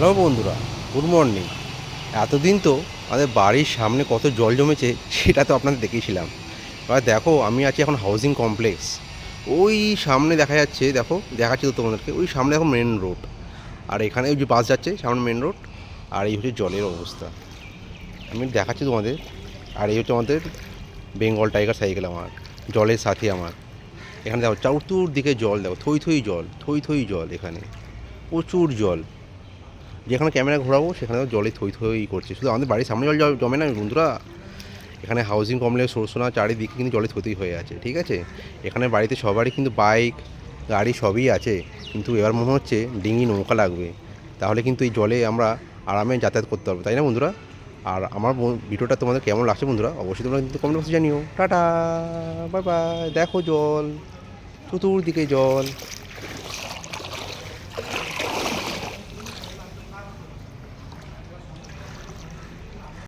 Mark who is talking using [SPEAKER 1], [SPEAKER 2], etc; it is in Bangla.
[SPEAKER 1] হ্যালো বন্ধুরা, গুড মর্নিং। এতদিন তো আমাদের বাড়ির সামনে কত জল জমেছে সেটা তো আপনাদের দেখিয়েছিলাম। এবার দেখো, আমি আছি এখন হাউজিং কমপ্লেক্স ওই সামনে দেখা যাচ্ছে, দেখো, দেখাচ্ছি তো তোমাদেরকে, ওই সামনে এখন মেন রোড আর এখানে ওই যে বাস যাচ্ছে, সামনে মেন রোড আর এই হচ্ছে জলের অবস্থা। আমি দেখাচ্ছি তোমাদের, আর এই হচ্ছে আমাদের বেঙ্গল টাইগার সাইকেল আমার, জলের সাথে আমার। এখানে দেখো চতুর দিকে জল, দেখো, থই থই জল, থই থই জল এখানে। প্রচুর জল। যেখানে ক্যামেরা ঘোরাবো সেখানে জলে থই থই করছে। শুধু আমাদের বাড়ির সামনে জল জমে না, বন্ধুরা, এখানে হাউজিং কমপ্লেক্স সরসোনা চারিদিকে কিন্তু জলে থই হয়ে আছে, ঠিক আছে? এখানে বাড়িতে সবারই কিন্তু বাইক গাড়ি সবই আছে, কিন্তু এবার মনে হচ্ছে ডিঙি নৌকা লাগবে। তাহলে কিন্তু এই জলে আমরা আরামে যাতায়াত করতে পারব, তাই না, বন্ধুরা? আর আমার ভিডিওটা তোমাদের কেমন লাগছে, বন্ধুরা? অবশ্যই তোমরা কিন্তু কমেন্ট বক্সে জানিও। টাটা বাই বাই দেখো জল, চতুর্দিকে জল।